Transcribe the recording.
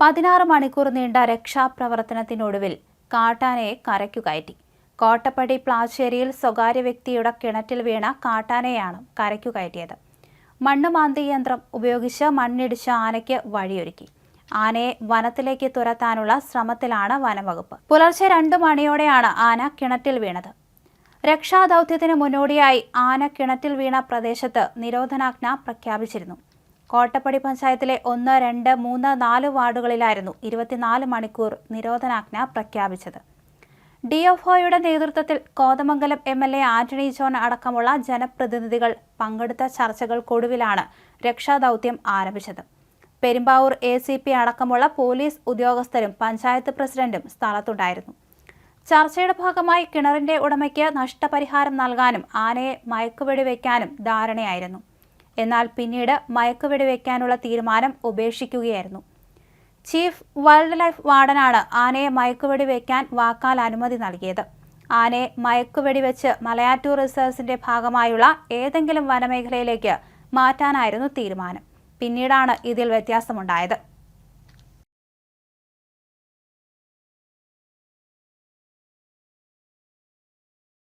പതിനാറ് മണിക്കൂർ നീണ്ട രക്ഷാപ്രവർത്തനത്തിനൊടുവിൽ കാട്ടാനയെ കരയ്ക്കു കയറ്റി. കോട്ടപ്പടി പ്ലാശ്ശേരിയിൽ സ്വകാര്യ വ്യക്തിയുടെ കിണറ്റിൽ വീണ കാട്ടാനയാണ് കരയ്ക്കു കയറ്റിയത്. മണ്ണ് മാന്തി യന്ത്രം ഉപയോഗിച്ച് മണ്ണിടിച്ച് ആനയ്ക്ക് വഴിയൊരുക്കി. ആനയെ വനത്തിലേക്ക് തുരത്താനുള്ള ശ്രമത്തിലാണ് വനംവകുപ്പ്. പുലർച്ചെ രണ്ട് മണിയോടെയാണ് ആന കിണറ്റിൽ വീണത്. രക്ഷാദൗത്യത്തിന് മുന്നോടിയായി ആന കിണറ്റിൽ വീണ പ്രദേശത്ത് നിരോധനാജ്ഞ പ്രഖ്യാപിച്ചിരുന്നു. കോട്ടപ്പടി പഞ്ചായത്തിലെ ഒന്ന് രണ്ട് മൂന്ന് നാല് വാർഡുകളിലായിരുന്നു ഇരുപത്തിനാല് മണിക്കൂർ നിരോധനാജ്ഞ പ്രഖ്യാപിച്ചത്. ഡി എഫ് നേതൃത്വത്തിൽ Kothamangalam M L A Antony John അടക്കമുള്ള ജനപ്രതിനിധികൾ പങ്കെടുത്ത ചർച്ചകൾക്കൊടുവിലാണ് രക്ഷാദൗത്യം ആരംഭിച്ചത്. പെരുമ്പാവൂർ എ സി പി അടക്കമുള്ള പോലീസ് ഉദ്യോഗസ്ഥരും പഞ്ചായത്ത് പ്രസിഡന്റും സ്ഥലത്തുണ്ടായിരുന്നു. ചർച്ചയുടെ ഭാഗമായി കിണറിന്റെ ഉടമയ്ക്ക് നഷ്ടപരിഹാരം നൽകാനും ആനയെ മയക്കുവെടി വയ്ക്കാനും ധാരണയായിരുന്നു. എന്നാൽ പിന്നീട് മയക്കുവെടിവെക്കാനുള്ള തീരുമാനം ഉപേക്ഷിക്കുകയായിരുന്നു. ചീഫ് വൈൽഡ് ലൈഫ് വാർഡനാണ് ആനയെ മയക്കുവെടി വയ്ക്കാൻ വാക്കാൽ അനുമതി നൽകിയത്. ആനയെ മയക്കുവെടി വെച്ച് മലയാറ്റൂർ റിസർവ്സിന്റെ ഭാഗമായുള്ള ഏതെങ്കിലും വനമേഖലയിലേക്ക് മാറ്റാനായിരുന്നു തീരുമാനം. പിന്നീടാണ് ഇതിൽ വ്യത്യാസമുണ്ടായത്.